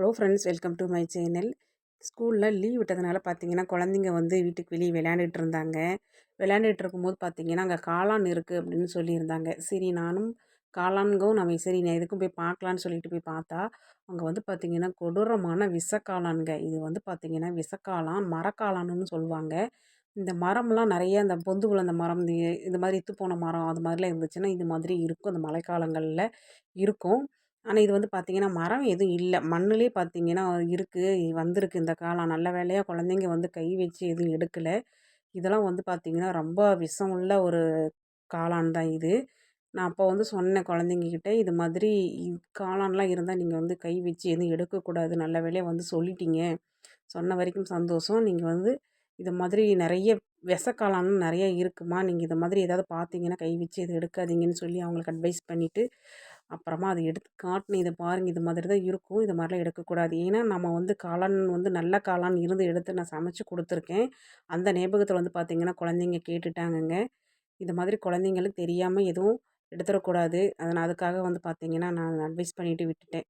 Hello friends welcome to my channel. ஸ்கூலில் leave விட்டதுனால பார்த்தீங்கன்னா குழந்தைங்க வந்து வீட்டுக்கு வெளியே விளையாண்டுட்டு இருந்தாங்க. விளையாண்டுட்டு இருக்கும்போது பார்த்தீங்கன்னா அங்கே காளான் இருக்குது அப்படின்னு சொல்லியிருந்தாங்க. சரி நானும் காளான்கும் நம்ம சரி நான் எதுக்கும் போய் பார்க்கலான்னு சொல்லிட்டு போய் பார்த்தா அங்கே வந்து பார்த்திங்கன்னா கொடூரமான விஷக்காளான்ங்க. இது வந்து பார்த்திங்கன்னா விஷக்காளான் மரக்காளான்னு சொல்லுவாங்க. இந்த மரம்லாம் நிறைய இந்த பொந்து விழுந்த மரம் இந்த இது மாதிரி இத்து போன மரம் அது மாதிரிலாம் இருந்துச்சுன்னா இது மாதிரி இருக்கும். அந்த மழைக்காலங்களில் இருக்கும். ஆனால் இது வந்து பார்த்திங்கன்னா மரம் எதுவும் இல்லை. மண்ணுலேயே பார்த்திங்கன்னா இருக்குது வந்திருக்கு இந்த காளான் நல்ல வேலையாக குழந்தைங்க வந்து கை வச்சு எதுவும் எடுக்கலை. இதெல்லாம் வந்து பார்த்திங்கன்னா ரொம்ப விஷம் உள்ள ஒரு காளான் தான் இது. நான் அப்போ வந்து சொன்னேன் குழந்தைங்கக்கிட்ட இது மாதிரி காளான்லாம் இருந்தால் நீங்கள் வந்து கை வச்சு எதுவும் எடுக்கக்கூடாது. நல்ல வேலையாக வந்து சொல்லிட்டீங்க. சொன்ன வரைக்கும் சந்தோஷம். நீங்கள் வந்து இது மாதிரி நிறைய விஷக்காளான் நிறைய இருக்குமா? நீங்கள் இது மாதிரி ஏதாவது பார்த்தீங்கன்னா கை வச்சு இது எடுக்காதீங்கன்னு சொல்லி அவங்களுக்கு அட்வைஸ் பண்ணிவிட்டு அப்புறமா அதை எடுத்து காட்டினேன் இதை பாருங்கள் இது மாதிரி தான் இருக்கும். இது மாதிரிலாம் எடுக்கக்கூடாது. ஏன்னா நம்ம வந்து காளான் வந்து நல்ல காளான் இருந்து எடுத்து நான் சமைச்சு கொடுத்துருக்கேன். அந்த ஞாபகத்தில் வந்து பார்த்திங்கன்னா குழந்தைங்க கேட்டுட்டாங்கங்க. இது மாதிரி குழந்தைங்களுக்கு தெரியாமல் எதுவும் எடுத்துடக்கூடாது. அதனால் அதுக்காக வந்து பார்த்திங்கன்னா நான் அட்வைஸ் பண்ணிவிட்டு விட்டுட்டேன்.